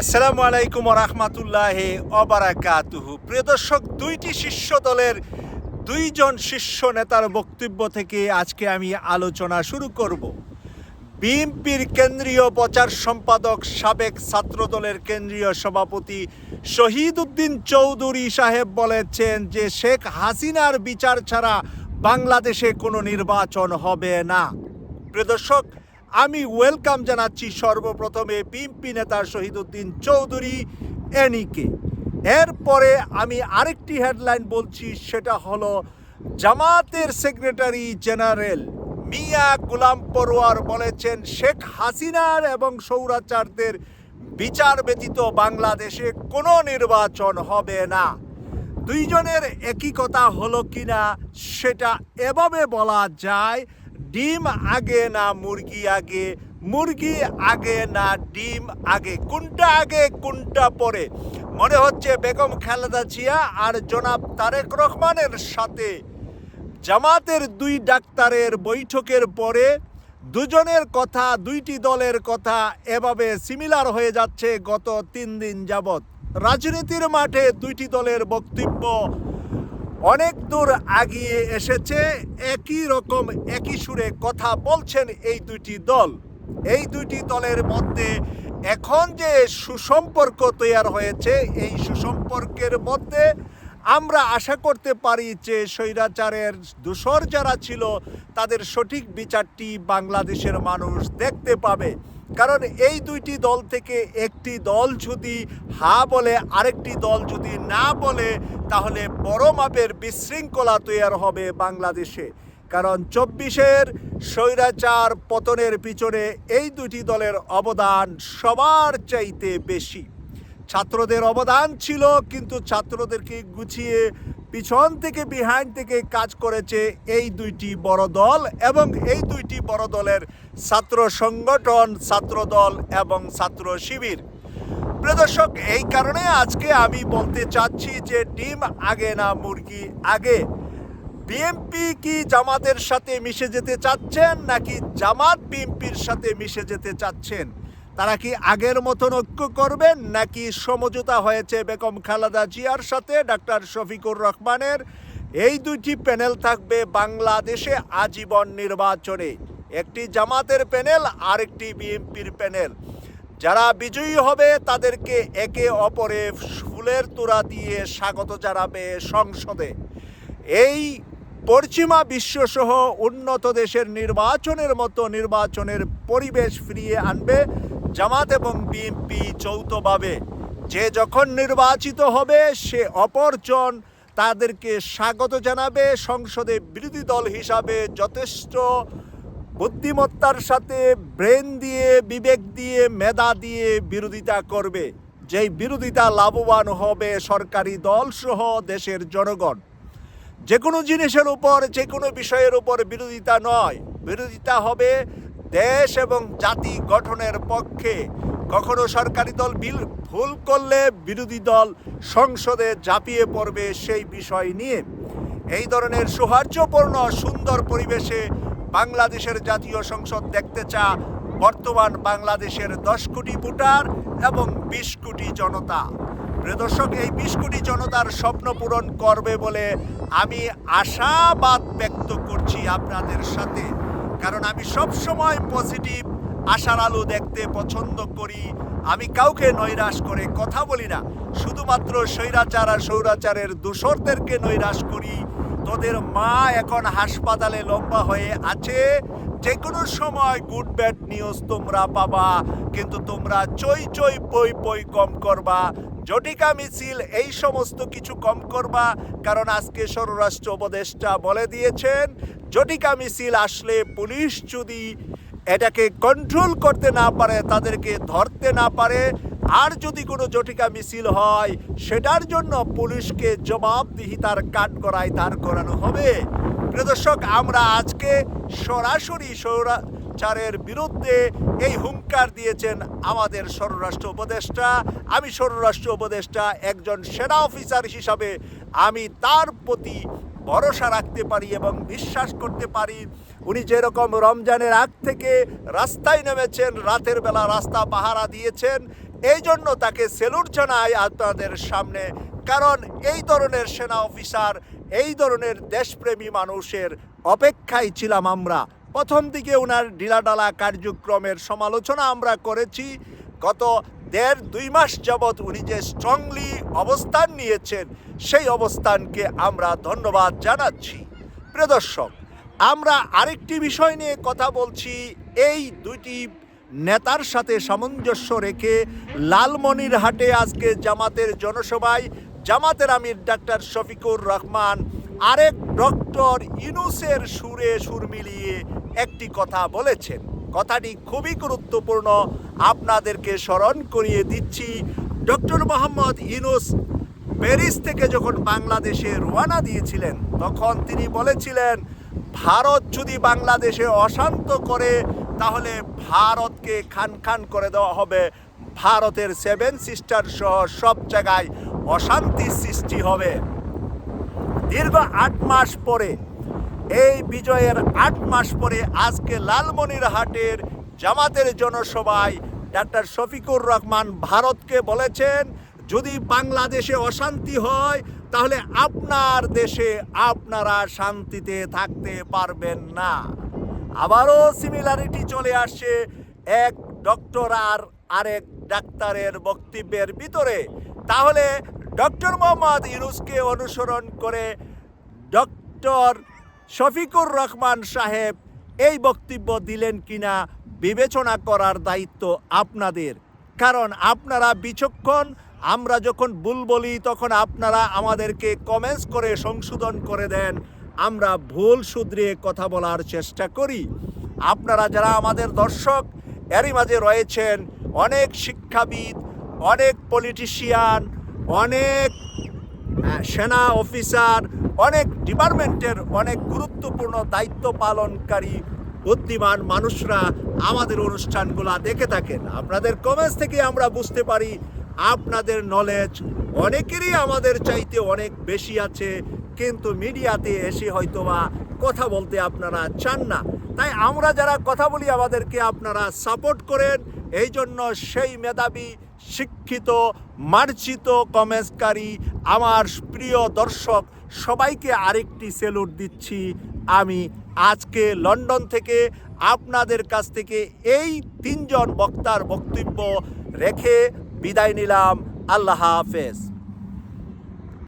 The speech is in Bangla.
আসসালামু আলাইকুম রহমতুল্লাহ অবারাকাতুহু প্রিয় দর্শক, দুইটি শীর্ষ দলের দুইজন শীর্ষ নেতার বক্তব্য থেকে আজকে আমি আলোচনা শুরু করব। বিএনপির কেন্দ্রীয় প্রচার সম্পাদক সাবেক ছাত্র দলের কেন্দ্রীয় সভাপতি শহীদ উদ্দিন চৌধুরী সাহেব বলেছেন যে, শেখ হাসিনার বিচার ছাড়া বাংলাদেশে কোনো নির্বাচন হবে না। প্রিয় দর্শক আমি ওয়েলকাম জানাচ্ছি সর্বপ্রথমে বিএনপি নেতা শহীদুদ্দিন চৌধুরী, এনিকে। এরপরে আমি আরেকটি হেডলাইন বলছি, সেটা হলো জামাতের সেক্রেটারি জেনারেল মিয়া গুলাম পরোয়ার বলেছেন, শেখ হাসিনার এবং সৌরাচারদের বিচার ব্যতীত বাংলাদেশে কোনো নির্বাচন হবে না। দুইজনের একই কথা হলো কিনা, সেটা এভাবে বলা যায় ডিম আগে না মুরগি আগে? মুরগি আগে না ডিম আগে? কোনটা আগে, কোনটা পরে? মনে হচ্ছে বেগম খালেদা জিয়া আর জনাব তারেক রহমানের সাথে। জামাতের দুই ডাক্তারের বৈঠকের পরে দুজনের কথা, দুইটি দলের কথা এভাবে সিমিলার হয়ে যাচ্ছে গত তিন দিন যাবৎ। রাজনীতির মাঠে দুইটি দলের বক্তব্য অনেক দূর আগিয়ে এসেছে, একই রকম একই সুরে কথা বলছেন এই দুইটি দল। এই দুইটি দলের মধ্যে এখন যে সুসম্পর্ক তৈরি হয়েছে, এই সুসম্পর্কের মধ্যে আমরা আশা করতে পারি যে স্বৈরাচারের দূষর যারা ছিল, তাদের সঠিক বিচারটি বাংলাদেশের মানুষ দেখতে পাবে। কারণ এই দুইটি দল থেকে একটি দল যদি হা বলে, আরেকটি দল যদি না বলে, তাহলে বড় মাপের বিশৃঙ্খলা তৈরি হবে বাংলাদেশে। কারণ চব্বিশের স্বৈরাচার পতনের পিছনে এই দুটি দলের অবদান সবার চাইতে বেশি। ছাত্রদের অবদান ছিল, কিন্তু ছাত্রদেরকে গুছিয়ে পিছন থেকে বিহাইন্ড থেকে কাজ করেছে এই দুইটি বড় দল এবং এই দুইটি বড় দলের ছাত্র সংগঠন, ছাত্র দল এবং ছাত্র শিবির। প্রিয় দর্শক, এই কারণে আজকে আমি বলতে চাচ্ছি যে ডিম আগে না মুরগি আগে? বিএমপি কি জামাতের সাথে মিশে যেতে চাচ্ছেন নাকি জামাত বিএমপির সাথে মিশে যেতে চাচ্ছেন? তারা কি আগের মতন ঐক্য করবেন নাকি সমঝোতা হয়েছে বেগম খালেদা জিয়ার সাথে? ডাক্তার শফিকুর রহমানের এই দুইটি প্যানেল থাকবে বাংলাদেশে আজীবন নির্বাচনে। একটি জামাতের প্যানেল আর একটি বিএনপির প্যানেল। যারা বিজয়ী হবে তাদেরকে একে অপরে ফুলের তোড়া দিয়ে স্বাগত জানাবে সংসদে। এই পশ্চিমা বিশ্বসহ উন্নত দেশের নির্বাচনের মতো নির্বাচনের পরিবেশ ফিরিয়ে আনবে জামাত এবং বিএনপি যৌথভাবে যে যখন নির্বাচিত হবে, সে অপরজন তাদেরকে স্বাগত জানাবে, সংসদে বিরোধী দল হিসাবে যথেষ্ট বুদ্ধিমত্তার সাথে ব্রেন দিয়ে, বিবেক দিয়ে, মেধা দিয়ে বিরোধিতা করবে। যেই বিরোধিতা লাভবান হবে সরকারি দল সহ দেশের জনগণ। যে কোনো জিনিসের উপর যে কোনো বিষয়ের উপর বিরোধিতা নয়। বিরোধিতা হবে দেশ এবং জাতি গঠনের পক্ষে কখনো সরকারি দল বিল ভুল করলে বিরোধী দল সংসদে ঝাঁপিয়ে পড়বে সেই বিষয় নিয়ে। এই ধরনের সৌহার্দ্যপূর্ণ, সুন্দর পরিবেশে বাংলাদেশের জাতীয় সংসদ দেখতে চা বর্তমান বাংলাদেশের দশ কোটি ভোটার এবং বিশ কোটি জনতা। প্রিয় দর্শক, এই বিশ কোটি জনতার স্বপ্ন পূরণ করবে বলে আমি আশাবাদ ব্যক্ত করছি আপনাদের সাথে। কারণ আমি সব সময় পজিটিভ আশার আলো দেখতে পছন্দ করি। আমি কাউকে নৈরাশ করে কথা বলি না। শুধুমাত্র স্বৈরাচার আর সৌরাচারের দোসরদেরকে নৈরাশ করি। তোদের মা এখন হাসপাতালে লম্বা হয়ে আছে। যে কোনো সময় গুড ব্যাড নিউজ তোমরা পাবা, কিন্তু তোমরা চই চই পই পই কম করবা। জটিকা মিছিল, এই সমস্ত কিছু কম করবা, কারণ আজকে স্বরাষ্ট্র উপদেষ্টা বলে দিয়েছেন, জটিকা মিছিল আসলে পুলিশ যদি এটাকে কন্ট্রোল করতে না পারে, তাদেরকে ধরতে না পারে আর যদি কোনো জটিকা মিছিল হয়, সেটার জন্য পুলিশকে জবাবদিহিতার কাঠগড়ায় দাঁড় করানো হবে। প্রিয় দর্শক, আমরা আজকে সরাসরি সৌরাচারের বিরুদ্ধে এই হুঙ্কার দিয়েছেন আমাদের স্বরাষ্ট্র উপদেষ্টা। আমি স্বরাষ্ট্র উপদেষ্টা, একজন সেনা অফিসার হিসাবে আমি তার প্রতি ভরসা রাখতে পারি এবং বিশ্বাস করতে পারি। উনি যেরকম রমজানের আগ থেকে রাস্তায় নেমেছেন, রাতের বেলা রাস্তা পাহারা দিয়েছেন এই জন্য তাকে সেলুট জানাই আপনাদের সামনে, কারণ এই ধরনের সেনা অফিসার, এই ধরনের দেশপ্রেমী মানুষের অপেক্ষায় ছিলাম আমরা। প্রথম দিকে ওনার ঢিলাঢালা কার্যক্রমের সমালোচনা আমরা করেছি। গত দেড় দুই মাস যাবৎ উনি যে স্ট্রংলি অবস্থান নিয়েছেন, সেই অবস্থানকে আমরা ধন্যবাদ জানাচ্ছি। প্রিয় দর্শক, আমরা আরেকটি বিষয় নিয়ে কথা বলছি। এই দুইটি নেতার সাথে সামঞ্জস্য রেখে লালমনিরহাটে আজকে জামাতের জনসভায় জামাতের আমির ডাক্তার শফিকুর রহমান, আরেক ডক্টর ইনুসের সুরে সুর মিলিয়ে একটি কথা বলেছেন। কথাটি খুবই গুরুত্বপূর্ণ। আপনাদেরকে স্মরণ করিয়ে দিচ্ছি, ডক্টর মোহাম্মদ ইনুস প্যারিস থেকে যখন বাংলাদেশে রোয়ানা দিয়েছিলেন, তখন তিনি বলেছিলেন, ভারত যদি বাংলাদেশে অশান্ত করে তাহলে ভারতকে খান খান করে দেওয়া হবে। ভারতের সেভেন সিস্টার সহ সব জায়গায় অশান্তি সৃষ্টি হবে। দীর্ঘ আট মাস পরে, এই বিজয়ের আট মাস পরে আজকে লালমনিরহাটের জামাতের জনসভায় ডাক্তার শফিকুর রহমান ভারতকে বলেছেন, যদি বাংলাদেশে অশান্তি হয়, তাহলে আপনার দেশে আপনারা শান্তিতে থাকতে পারবেন না। আবারও সিমিলারিটি চলে আসছে এক ডক্টর আর আরেক ডাক্তারের বক্তব্যের ভিতরে। তাহলে ডক্টর মোহাম্মদ ইউনুসকে অনুসরণ করে ডক্টর শফিকুর রহমান সাহেব এই বক্তব্য দিলেন কিনা বিবেচনা করার দায়িত্ব আপনাদের। কারণ আপনারা বিচক্ষণ, আমরা যখন ভুল বলি তখন আপনারা আমাদেরকে কমেন্টস করে সংশোধন করে দেন। আমরা ভুল শুধরিয়ে কথা বলার চেষ্টা করি। আপনারা যারা আমাদের দর্শক, এরই মাঝে রয়েছেন অনেক শিক্ষাবিদ, অনেক পলিটিশিয়ান অনেক সেনা অফিসার অনেক ডিপার্টমেন্টের অনেক গুরুত্বপূর্ণ দায়িত্ব পালনকারী, বুদ্ধিমান মানুষরা আমাদের অনুষ্ঠানগুলা দেখে থাকেন। আপনাদের কমেন্টস থেকে আমরা বুঝতে পারি, আপনাদের নলেজ অনেকেরই আমাদের চাইতে অনেক বেশি আছে। কিন্তু মিডিয়াতে এসে হয়তোবা কথা বলতে আপনারা চান না। তাই আমরা যারা কথা বলি, আমাদেরকে আপনারা সাপোর্ট করেন। এই জন্য সেই মেধাবী, শিক্ষিত, মার্জিত কমেন্টসকারী আমার প্রিয় দর্শক, সবাইকে আরেকটি সেলুট দিচ্ছি আমি আজকে লন্ডন থেকে। আপনাদের কাছ থেকে এই তিনজন বক্তার বক্তব্য রেখে বিদায় নিলাম। আল্লাহ হাফেজ।